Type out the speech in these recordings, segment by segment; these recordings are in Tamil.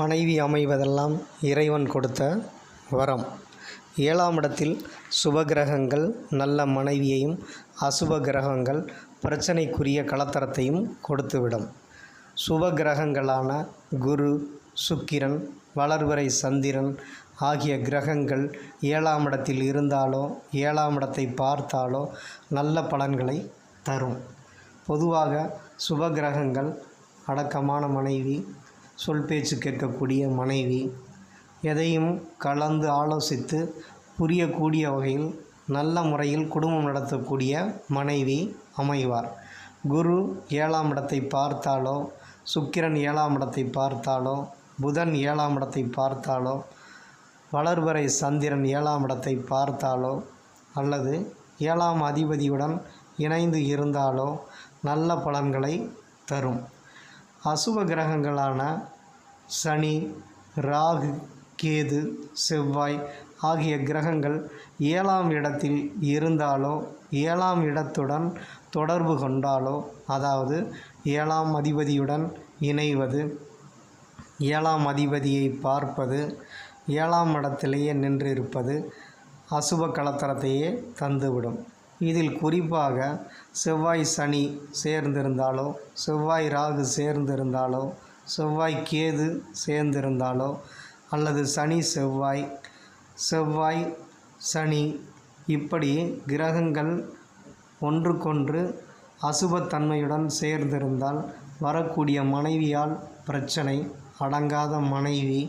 மனைவி அமைவதெல்லாம் இறைவன் கொடுத்த வரம். ஏழாம் இடத்தில் சுபகிரகங்கள் நல்ல மனைவியையும் அசுப கிரகங்கள் பிரச்சனைக்குரிய கலத்தரத்தையும் கொடுத்துவிடும். சுப கிரகங்களான குரு சுக்கிரன் வளர்வரை சந்திரன் ஆகிய கிரகங்கள் ஏழாம் இடத்தில் இருந்தாலோ ஏழாம் இடத்தை பார்த்தாலோ நல்ல பலன்களை தரும். பொதுவாக சுப கிரகங்கள் அடக்கமான மனைவி சொல் பேச்சு கேட்கக்கூடிய மனைவி எதையும் கலந்து ஆலோசித்து புரியக்கூடிய வகையில் நல்ல முறையில் குடும்பம் நடத்தக்கூடிய மனைவி அமைவார். குரு ஏழாம் இடத்தை பார்த்தாலோ சுக்கிரன் ஏழாம் இடத்தை பார்த்தாலோ புதன் ஏழாம் இடத்தை பார்த்தாலோ வளர்வரை சந்திரன் ஏழாம் இடத்தை பார்த்தாலோ அல்லது ஏழாம் அதிபதியுடன் இணைந்து இருந்தாலோ நல்ல பலன்களை தரும். அசுப கிரகங்களான சனி ராகு கேது செவ்வாய் ஆகிய கிரகங்கள் ஏழாம் இடத்தில் இருந்தாலோ ஏழாம் இடத்துடன் தொடர்பு கொண்டாலோ அதாவது ஏழாம் அதிபதியுடன் இணைவது ஏழாம் அதிபதியை பார்ப்பது ஏழாம் இடத்திலேயே நின்றிருப்பது அசுப கலத்தரத்தையே தந்துவிடும். இதில் குறிப்பாக செவ்வாய் சனி சேர்ந்திருந்தாலோ செவ்வாய் ராகு சேர்ந்திருந்தாலோ செவ்வாய் கேது சேர்ந்திருந்தாலோ அல்லது சனி செவ்வாய் செவ்வாய் சனி இப்படி கிரகங்கள் ஒன்றுக்கொன்று அசுபத்தன்மையுடன் சேர்ந்திருந்தால் வரக்கூடிய மனைவியால் பிரச்சனை அடங்காத மனைவி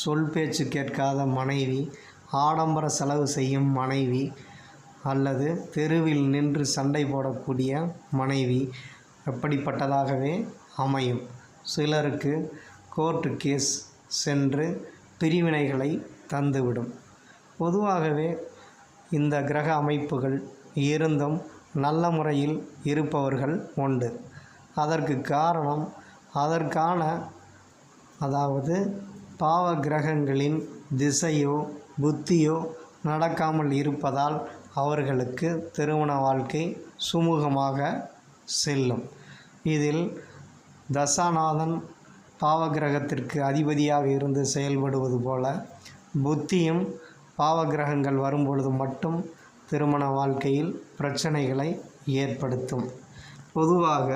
சொல் பேச்சு கேட்காத மனைவி ஆடம்பர செலவு செய்யும் மனைவி அல்லது தெருவில் நின்று சண்டை போடக்கூடிய மனைவி அப்படிப்பட்டதாகவே அமையும். சிலருக்கு கோர்ட்டு கேஸ் சென்று பிரிவினைகளை தந்துவிடும். பொதுவாகவே இந்த கிரக அமைப்புகள் இருந்தும் நல்ல முறையில் இருப்பவர்கள் உண்டு. அதற்கு காரணம் அதற்கான அதாவது பாவ கிரகங்களின் திசையோ புத்தியோ நடக்காமல் இருப்பதால் அவர்களுக்கு திருமண வாழ்க்கை சுமூகமாக செல்லும். இதில் தசாநாதன் பாவகிரகத்திற்கு அதிபதியாக இருந்து செயல்படுவது போல புத்தியும் பாவகிரகங்கள் வரும்பொழுது மட்டும் திருமண வாழ்க்கையில் பிரச்சனைகளை ஏற்படுத்தும். பொதுவாக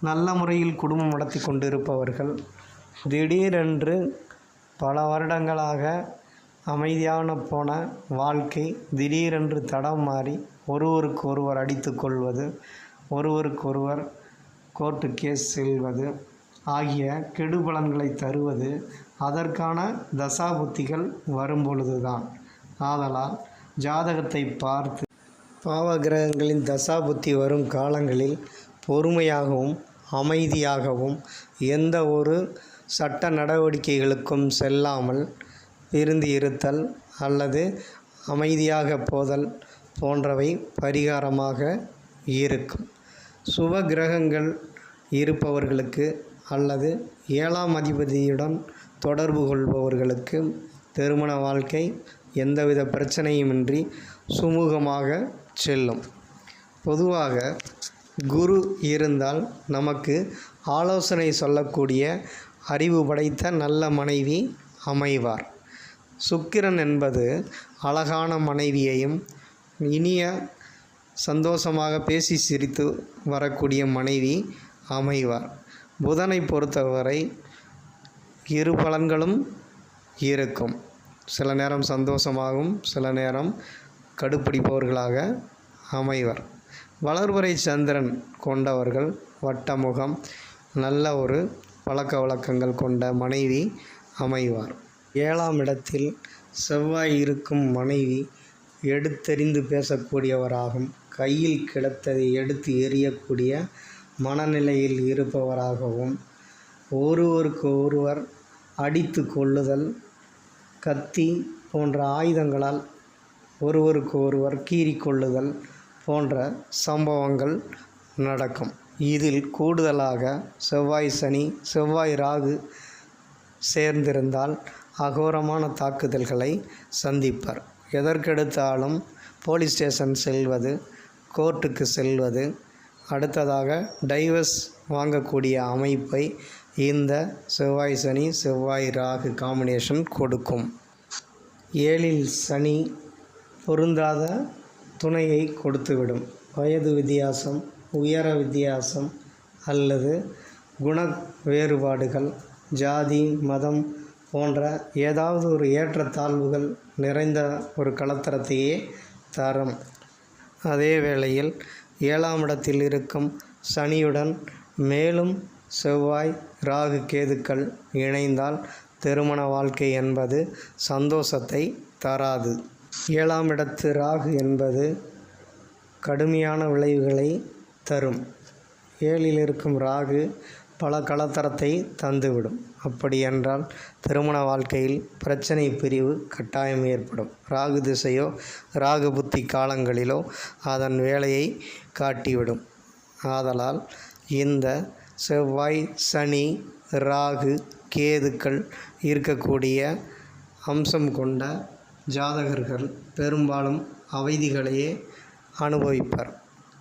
நல்ல முறையில் குடும்பம் நடத்தி கொண்டிருப்பவர்கள் திடீரென்று பல வருடங்களாக அமைதியான போன வாழ்க்கை திடீரென்று தடம் மாறி ஒருவருக்கு ஒருவர் அடித்து கொள்வது ஒருவருக்கொருவர் கோர்ட்டு கேஸ் செல்வது ஆகிய கெடுபலன்களை தருவது அதற்கான தசாபுத்திகள் வரும்பொழுதுதான். ஆதலால் ஜாதகத்தை பார்த்து பாவகிரகங்களின் தசாபுத்தி வரும் காலங்களில் பொறுமையாகவும் அமைதியாகவும் எந்த ஒரு சட்ட நடவடிக்கைகளுக்கும் செல்லாமல் இருந்து இருத்தல் அல்லது அமைதியாக போதல் போன்றவை பரிகாரமாக இருக்கும். சுப கிரகங்கள் இருப்பவர்களுக்கு அல்லது ஏழாம் அதிபதியுடன் தொடர்பு கொள்பவர்களுக்கு திருமண வாழ்க்கை எந்தவித பிரச்சனையுமின்றி சுமூகமாக செல்லும். பொதுவாக குரு இருந்தால் நமக்கு ஆலோசனை சொல்லக்கூடிய அறிவு படைத்த நல்ல மனைவி அமைவார். சுக்கிரன் என்பது அழகான மனைவியையும் இனிய சந்தோஷமாக பேசி சிரித்து வரக்கூடிய மனைவி அமைவார். புதனை பொறுத்தவரை இரு பலன்களும் இருக்கும். சில நேரம் சந்தோஷமாகவும் சில நேரம் கடுப்பிடிப்பவர்களாக அமைவர். வளர்வரை சந்திரன் கொண்டவர்கள் வட்டமுகம் நல்ல ஒரு பழக்க வழக்கங்கள் கொண்ட மனைவி அமைவார். ஏழாம் இடத்தில் செவ்வாய் இருக்கும் மனைவி எடுத்தெறிந்து பேசக்கூடியவராகும். கையில் கிடைத்ததை எடுத்து எறியக்கூடிய மனநிலையில் இருப்பவராகவும் ஒருவருக்கு ஒருவர் அடித்து கொள்ளுதல் கத்தி போன்ற ஆயுதங்களால் ஒருவருக்கு ஒருவர் கீறிக்கொள்ளுதல் போன்ற சம்பவங்கள் நடக்கும். இதில் கூடுதலாக செவ்வாய் சனி செவ்வாய் ராகு சேர்ந்திருந்தால் அகோரமான தாக்குதல்களை சந்திப்பர். எதற்கெடுத்தாலும் போலீஸ் ஸ்டேஷன் செல்வது கோர்ட்டுக்கு செல்வது. அடுத்ததாக டைவர்ஸ் வாங்கக்கூடிய அமைப்பை இந்த செவ்வாய் சனி செவ்வாய் ராகு காம்பினேஷன் கொடுக்கும். ஏழில் சனி பொருந்தாத துணையை கொடுத்துவிடும். வயது வித்தியாசம் உயர வித்தியாசம் அல்லது குண வேறுபாடுகள் ஜாதி மதம் போன்ற ஏதாவது ஒரு ஏற்றத்தாழ்வுகள் நிறைந்த ஒரு கலத்தரத்தையே தரும். அதே வேளையில் ஏழாம் இடத்தில் இருக்கும் சனியுடன் மேலும் செவ்வாய் ராகு கேதுக்கள் இணைந்தால் திருமண வாழ்க்கை என்பது சந்தோஷத்தை தராது. ஏழாம் இடத்து ராகு என்பது கடுமையான விளைவுகளை தரும். ஏழில் இருக்கும் ராகு பல கலத்தரத்தை தந்துவிடும். அப்படி என்றால் திருமண வாழ்க்கையில் பிரச்சனை பிரிவு கட்டாயம் ஏற்படும். ராகு திசையோ ராகு புத்தி காலங்களிலோ அதன் வேலையை காட்டிவிடும். ஆதலால் இந்த செவ்வாய் சனி ராகு கேதுக்கள் இருக்கக்கூடிய அம்சம் கொண்ட ஜாதகர்கள் பெரும்பாலும் அவதிகளையே அனுபவிப்பர்.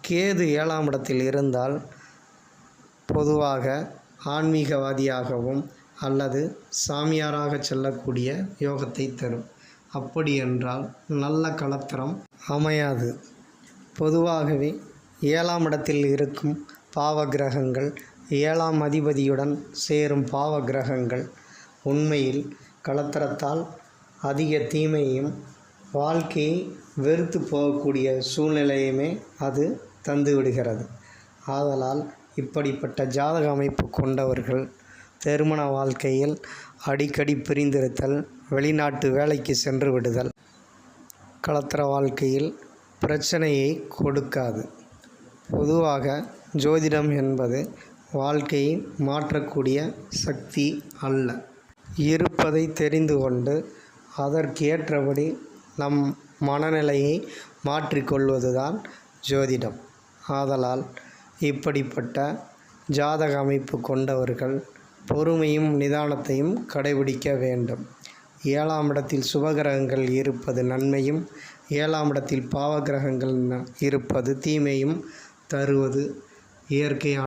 கேது ஏழாம் இடத்தில் இருந்தால் பொதுவாக ஆன்மீகவாதியாகவும் அல்லது சாமியாராக செல்லக்கூடிய யோகத்தை தரும். அப்படி என்றால் நல்ல கலத்திரம் அமையாது. பொதுவாகவே ஏழாம் இடத்தில் இருக்கும் பாவ கிரகங்கள் ஏழாம் அதிபதியுடன் சேரும் பாவ கிரகங்கள் உண்மையில் கலத்திரத்தால் அதிக தீமையும் வாழ்க்கையை வெறுத்து போகக்கூடிய சூழ்நிலையுமே அது தந்துவிடுகிறது. ஆதலால் இப்படிப்பட்ட ஜாதக அமைப்பு கொண்டவர்கள் திருமண வாழ்க்கையில் அடிக்கடி பிரிந்திருத்தல் வெளிநாட்டு வேலைக்கு சென்று விடுதல் கலத்திர வாழ்க்கையில் பிரச்சனையை கொடுக்காது. பொதுவாக ஜோதிடம் என்பது வாழ்க்கையை மாற்றக்கூடிய சக்தி அல்ல. இருப்பதை தெரிந்து கொண்டு அதற்கேற்றபடி நம் மனநிலையை மாற்றிக்கொள்வதுதான் ஜோதிடம். ஆதலால் இப்படிப்பட்ட ஜாதக அமைப்பு கொண்டவர்கள் பொறுமையும் நிதானத்தையும் கடைபிடிக்க வேண்டும். ஏழாம் இடத்தில் சுபகிரகங்கள் இருப்பது நன்மையும் ஏழாம் இடத்தில் பாவகிரகங்கள் ந- இருப்பது தீமையும் தருவது இயற்கையான